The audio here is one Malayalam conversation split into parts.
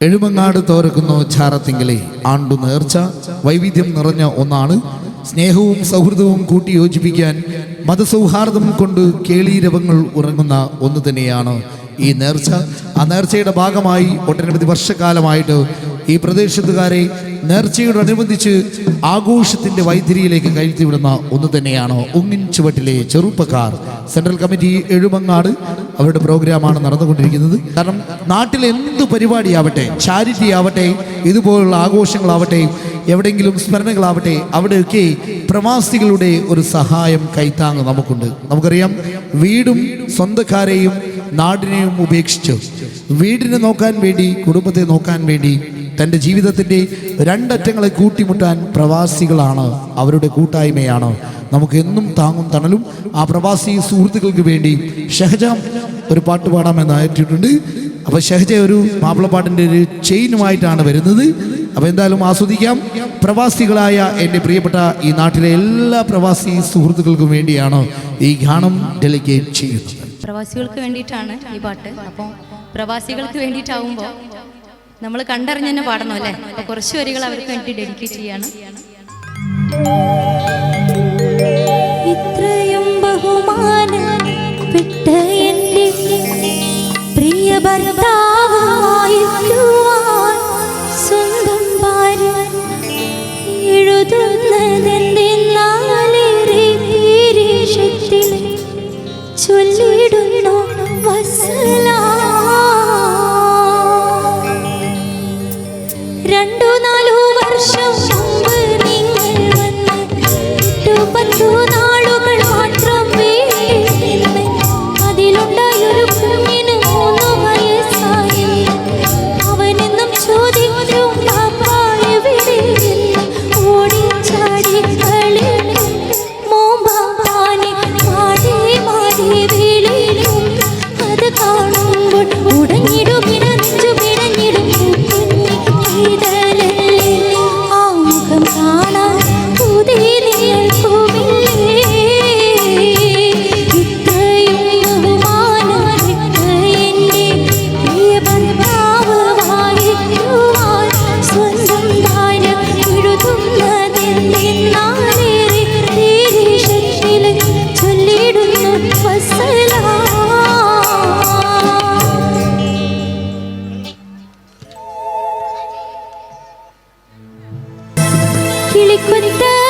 എഴുമങ്ങാട് തോരക്കുന്നു ചാറത്തിങ്കിലെ ആണ്ടു നേർച്ച വൈവിധ്യം നിറഞ്ഞ ഒന്നാണ്. സ്നേഹവും സൗഹൃദവും കൂട്ടിയോജിപ്പിക്കാൻ മതസൗഹാർദ്ദം കൊണ്ട് കേളീരവങ്ങൾ ഉറങ്ങുന്ന ഒന്ന് തന്നെയാണ് ഈ നേർച്ച. ആ നേർച്ചയുടെ ഭാഗമായി ഒട്ടനവധി വർഷക്കാലമായിട്ട് ഈ പ്രദേശത്തുകാരെ നേർച്ചയോടനുബന്ധിച്ച് ആഘോഷത്തിന്റെ വൈദ്യരിയിലേക്ക് കയറ്റിവിടുന്ന ഒന്ന് തന്നെയാണ് ഉങ്ങിൻ ചുവട്ടിലെ ചെറുപ്പക്കാർ. സെൻട്രൽ കമ്മിറ്റി എഴുമങ്ങാട് അവരുടെ പ്രോഗ്രാമാണ് നടന്നുകൊണ്ടിരിക്കുന്നത്. കാരണം നാട്ടിൽ എന്ത് പരിപാടിയാവട്ടെ ചാരിറ്റി ആവട്ടെ ഇതുപോലുള്ള ആഘോഷങ്ങളാവട്ടെ എവിടെയെങ്കിലും സ്മരണകളാവട്ടെ അവിടെയൊക്കെ പ്രവാസികളുടെ ഒരു സഹായം കൈത്താങ് നമുക്കുണ്ട്. നമുക്കറിയാം വീടും സ്വന്തക്കാരെയും നാടിനെയും ഉപേക്ഷിച്ച് വീടിനെ നോക്കാൻ വേണ്ടി കുടുംബത്തെ നോക്കാൻ വേണ്ടി തന്റെ ജീവിതത്തിന്റെ രണ്ടറ്റങ്ങളെ കൂട്ടിമുട്ടാൻ പ്രവാസികളാണ് അവരുടെ കൂട്ടായ്മയാണ്. നമുക്ക് എന്നും താങ്ങും തണലും ആ പ്രവാസി സുഹൃത്തുക്കൾക്ക് വേണ്ടി ഷഹജാം ഒരു പാട്ട് പാടാമെന്ന് ആയിട്ടുണ്ട് അപ്പോൾ ഷഹജ ഒരു മാപ്പിളപ്പാട്ടിന്റെ ഒരു ചെയിനുമായിട്ടാണ് വരുന്നത്. അപ്പോൾ എന്തായാലും ആസ്വദിക്കാം. പ്രവാസികളായ എന്റെ പ്രിയപ്പെട്ട ഈ നാട്ടിലെ എല്ലാ പ്രവാസി സുഹൃത്തുക്കൾക്കും വേണ്ടിയാണ് ഈ ഗാനം ഡെലിഗേറ്റ് ചെയ്യുന്നത്. പ്രവാസികൾക്ക് വേണ്ടിയിട്ടാണ് ഈ പാട്ട്. അപ്പോൾ പ്രവാസികൾക്ക് വേണ്ടിയിട്ടാവുമ്പോൾ നമ്മൾ കണ്ടറിഞ്ഞ് തന്നെ പാടണം അല്ലേ? അപ്പോൾ കുറച്ച് വരികൾ അവർക്ക് വേണ്ടി ഡെഡിക്കേറ്റ് ചെയ്യാണ്. கிளிக்குத்த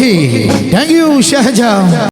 Okay, thank you, Shahjah.